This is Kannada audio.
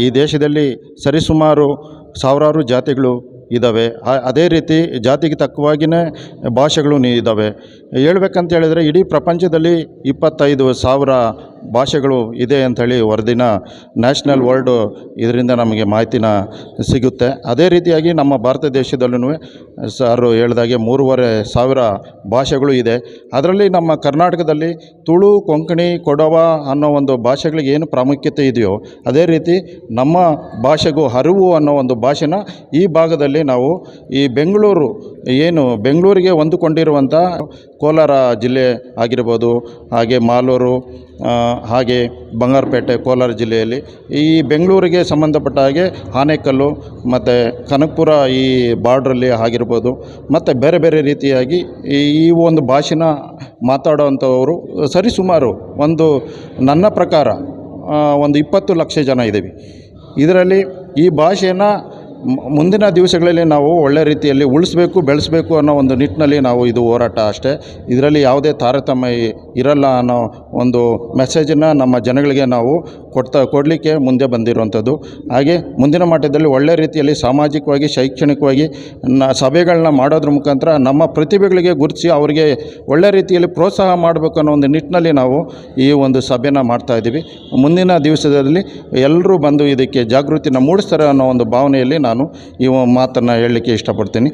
ಈ ದೇಶದಲ್ಲಿ ಸರಿಸುಮಾರು ಸಾವಿರಾರು ಜಾತಿಗಳು ಇದ್ದಾವೆ ಅದೇ ರೀತಿ ಜಾತಿಗೆ ತಕ್ಕವಾಗಿಯೇ ಭಾಷೆಗಳು ಇದ್ದಾವೆ ಹೇಳ್ಬೇಕಂತ ಹೇಳಿದರೆ ಇಡೀ ಪ್ರಪಂಚದಲ್ಲಿ ಇಪ್ಪತ್ತೈದು ಸಾವಿರ ಭಾಷೆಗಳು ಇದೆ ಅಂಥೇಳಿ ವರದಿನ ನ್ಯಾಷನಲ್ ವರ್ಲ್ಡು ಇದರಿಂದ ನಮಗೆ ಮಾಹಿತಿನ ಸಿಗುತ್ತೆ. ಅದೇ ರೀತಿಯಾಗಿ ನಮ್ಮ ಭಾರತ ದೇಶದಲ್ಲೂ ಸಾರು ಹೇಳ್ದಾಗೆ ಮೂರುವರೆ ಸಾವಿರ ಭಾಷೆಗಳು ಇದೆ. ಅದರಲ್ಲಿ ನಮ್ಮ ಕರ್ನಾಟಕದಲ್ಲಿ ತುಳು, ಕೊಂಕಣಿ, ಕೊಡವ ಅನ್ನೋ ಒಂದು ಭಾಷೆಗಳಿಗೆ ಏನು ಪ್ರಾಮುಖ್ಯತೆ ಇದೆಯೋ, ಅದೇ ರೀತಿ ನಮ್ಮ ಭಾಷೆಗೂ ಹರಿವು ಅನ್ನೋ ಒಂದು ಭಾಷೆನ ಈ ಭಾಗದಲ್ಲಿ ನಾವು ಈ ಬೆಂಗಳೂರು ಏನು ಬೆಂಗಳೂರಿಗೆ ಹೊಂದಿಕೊಂಡಿರುವಂಥ ಕೋಲಾರ ಜಿಲ್ಲೆ ಆಗಿರ್ಬೋದು, ಹಾಗೆ ಮಾಲೂರು ಹಾಗೆ ಬಂಗಾರಪೇಟೆ, ಕೋಲಾರ ಜಿಲ್ಲೆಯಲ್ಲಿ. ಈ ಬೆಂಗಳೂರಿಗೆ ಸಂಬಂಧಪಟ್ಟ ಹಾಗೆ ಆನೇಕಲ್ಲು ಮತ್ತು ಕನಕಪುರ ಈ ಬಾರ್ಡ್ರಲ್ಲಿ ಆಗಿರ್ಬೋದು, ಮತ್ತು ಬೇರೆ ಬೇರೆ ರೀತಿಯಾಗಿ ಈ ಒಂದು ಭಾಷೆನ ಮಾತಾಡೋವಂಥವರು ಸರಿಸುಮಾರು ಒಂದು ನನ್ನ ಪ್ರಕಾರ ಒಂದು ಇಪ್ಪತ್ತು ಲಕ್ಷ ಜನ ಇದ್ದೀವಿ. ಇದರಲ್ಲಿ ಈ ಭಾಷೆಯನ್ನು ಮುಂದಿನ ದಿವಸಗಳಲ್ಲಿ ನಾವು ಒಳ್ಳೆ ರೀತಿಯಲ್ಲಿ ಉಳಿಸ್ಬೇಕು, ಬೆಳೆಸಬೇಕು ಅನ್ನೋ ಒಂದು ನಿಟ್ಟಿನಲ್ಲಿ ನಾವು ಇದು ಹೋರಾಟ ಅಷ್ಟೇ. ಇದರಲ್ಲಿ ಯಾವುದೇ ತಾರತಮ್ಯ ಇರಲ್ಲ ಅನ್ನೋ ಒಂದು ಮೆಸೇಜನ್ನು ನಮ್ಮ ಜನಗಳಿಗೆ ನಾವು ಕೊಡ್ತಾ, ಕೊಡಲಿಕ್ಕೆ ಮುಂದೆ ಬಂದಿರುವಂಥದ್ದು. ಹಾಗೆ ಮುಂದಿನ ಮಟ್ಟದಲ್ಲಿ ಒಳ್ಳೆ ರೀತಿಯಲ್ಲಿ ಸಾಮಾಜಿಕವಾಗಿ, ಶೈಕ್ಷಣಿಕವಾಗಿ ನ, ಸಭೆಗಳನ್ನ ಮಾಡೋದ್ರ ಮುಖಾಂತರ ನಮ್ಮ ಪ್ರತಿಭೆಗಳಿಗೆ ಗುರುತಿಸಿ ಅವರಿಗೆ ಒಳ್ಳೆ ರೀತಿಯಲ್ಲಿ ಪ್ರೋತ್ಸಾಹ ಮಾಡಬೇಕು ಅನ್ನೋ ಒಂದು ನಿಟ್ಟಿನಲ್ಲಿ ನಾವು ಈ ಒಂದು ಸಭೆನ ಮಾಡ್ತಾ ಇದ್ದೀವಿ. ಮುಂದಿನ ದಿವಸದಲ್ಲಿ ಎಲ್ಲರೂ ಬಂದು ಇದಕ್ಕೆ ಜಾಗೃತಿನ ಮೂಡಿಸ್ತಾರೆ ಅನ್ನೋ ಒಂದು ಭಾವನೆಯಲ್ಲಿ ನಾನು ಈ ಮಾತನ್ನು ಹೇಳಲಿಕ್ಕೆ ಇಷ್ಟಪಡ್ತೀನಿ.